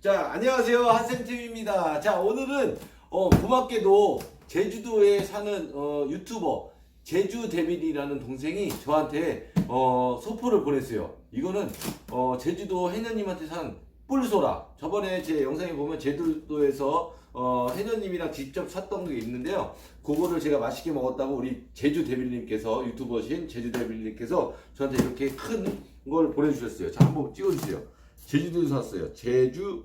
자, 안녕하세요. 한쌤TV입니다. 자, 오늘은, 어, 고맙게도 제주도에 사는, 어, 유튜버, 제주 데빌이라는 동생이 저한테, 어, 소포를 보냈어요. 이거는, 어, 제주도 해녀님한테 산 뿔소라. 저번에 제 영상에 보면 제주도에서, 어, 해녀님이랑 직접 샀던 게 있는데요. 그거를 제가 맛있게 먹었다고 우리 제주 데빌님께서, 유튜버신 제주 데빌님께서 저한테 이렇게 큰 걸 보내주셨어요. 자, 한번 찍어주세요. 제주도에서 샀어요. 제주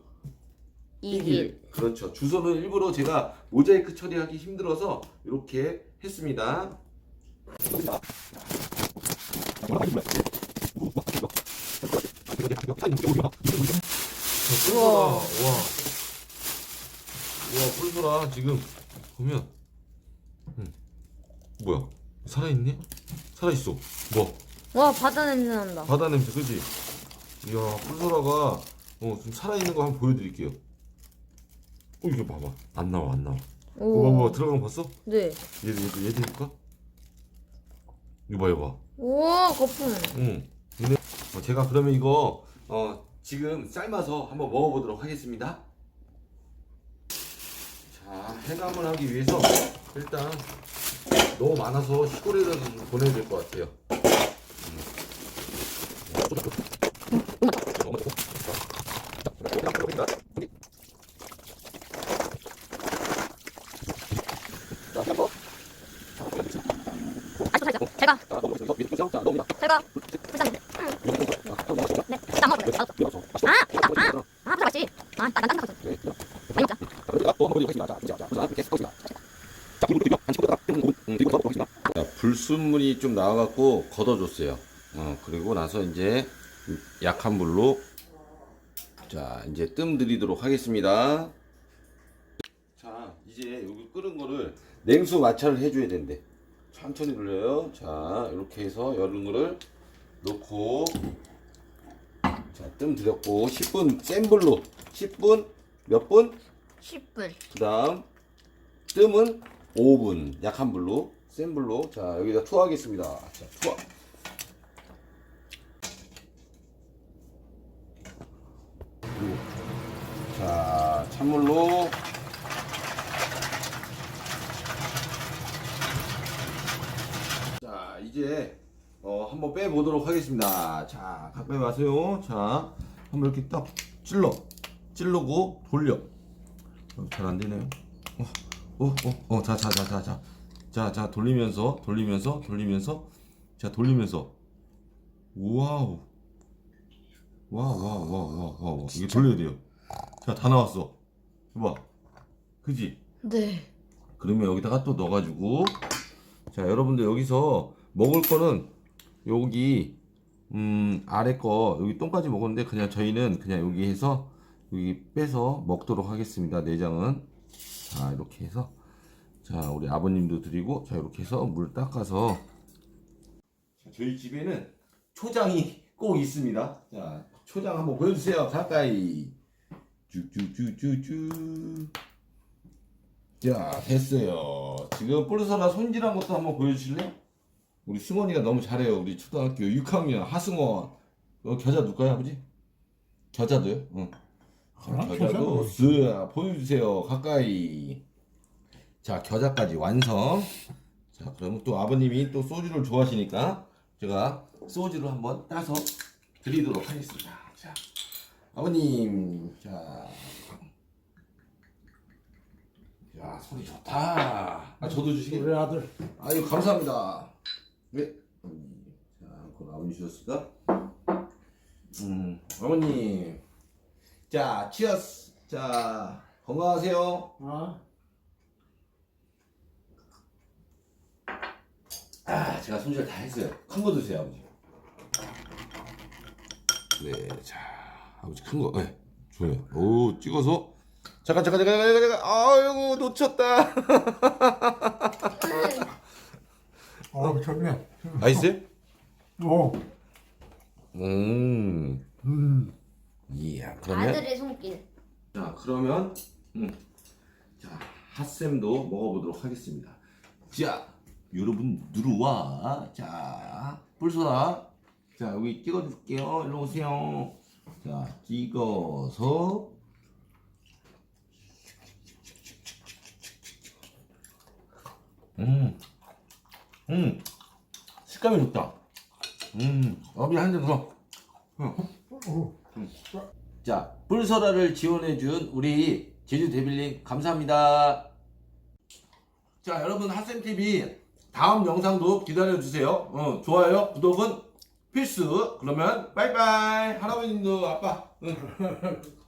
이길. 그렇죠. 주소는 일부러 제가 모자이크 처리하기 힘들어서 이렇게 했습니다. 뿔소라, 와, 와, 뿔소라 지금 보면, 음, 뭐야? 살아있네? 살아있어. 뭐? 와 바다 냄새 난다. 바다 냄새, 그지? 이야, 뿔소라가 어, 좀 살아있는 거 한번 보여드릴게요. 어, 이거 봐봐. 안 나와, 안 나와. 어, 오. 봐봐, 들어간 거 봤어? 네. 얘도, 얘도, 얘도 해볼까? 이거 봐, 이거 봐. 오 거품. 응. 어, 제가 그러면 이거 어, 지금 삶아서 한번 먹어보도록 하겠습니다. 자, 해감을 하기 위해서 일단 너무 많아서 시골에다 좀 보내야 될 것 같아요. 아직도 살죠. 제가 제가 불순물이 좀 나와갖고 걷어줬어요. 어, 그리고 나서 이제 약한 불로 자 이제 뜸 들이도록 하겠습니다. 자 이제 여기 끓은 거를 냉수 마찰을 해줘야 된대. 천천히 돌려요. 자 이렇게 해서 여는 거를 넣고 자 뜸 들였고 10분 센 불로 10분 몇 분? 10분. 그 다음 뜸은 5분 약한 불로 센 불로 자 여기다 투하하겠습니다 자 투하 자 찬물로 자 이제 어 한번 빼보도록 하겠습니다. 자 가까이 와세요. 자 한번 이렇게 딱 찔러. 찔르고 돌려. 잘안 되네요. 어, 어, 어, 어, 자, 자, 자, 자, 자, 자, 자, 돌리면서, 돌리면서, 돌리면서, 자, 돌리면서, 와우, 와우, 와우, 와우, 와우, 와우, 이게 돌려야 돼요. 자, 다 나왔어. 봐, 그지? 네. 그러면 여기다가 또 넣어가지고, 자, 여러분들 여기서 먹을 거는 여기, 음, 아래 거 여기 똥까지 먹었는데 그냥 저희는 그냥 여기 해서 여기 빼서 먹도록 하겠습니다. 내장은 자 이렇게 해서 자 우리 아버님도 드리고 자 이렇게 해서 물 닦아서 자, 저희 집에는 초장이 꼭 있습니다. 자 초장 한번 보여주세요. 가까이 쭉쭉쭉쭉쭉 자 됐어요. 지금 뿔소라 손질한 것도 한번 보여주실래요? 우리 승원이가 너무 잘해요. 우리 초등학교 6학년 하승원 어, 겨자 누까요 아버지? 겨자도요? 응. 자, 아, 겨자도 쓱 보여주세요. 가까이. 자, 겨자까지 완성. 자, 그러면 또 아버님이 또 소주를 좋아하시니까 제가 소주를 한번 따서 드리도록 하겠습니다. 자, 아버님, 자, 야 소리 좋다. 아, 저도 주시겠? 우리 아들 아유 감사합니다. 네. 자, 그럼 아버님 주셨을까? 음, 어머님. 자, 치어스. 자, 건강하세요. 어? 아, 제가 손질 다 했어요. 큰 거 드세요, 아버지. 네, 자, 아버지 큰 거, 네, 좋아요. 오, 찍어서. 잠깐, 잠깐, 잠깐, 잠깐, 잠깐. 아이고, 놓쳤다. 아, 미쳤네. 맛있어요? 어. 음. 음. 이야. 그러면 아들의 손길. 자 그러면 음. 자 핫쌤도 먹어보도록 하겠습니다. 자 여러분 누르와 자 불소다 자 여기 찍어줄게요. 일로 오세요. 자 찍어서 음 음, 식감이 좋다. 음, 어비 한잔 더. 오. 자, 뿔소라를 지원해준 우리 제주 데빌링 감사합니다. 자, 여러분 하쌤TV 다음 영상도 기다려주세요. 어, 좋아요, 구독은 필수. 그러면 빠이빠이. 할아버님도 아빠. 응.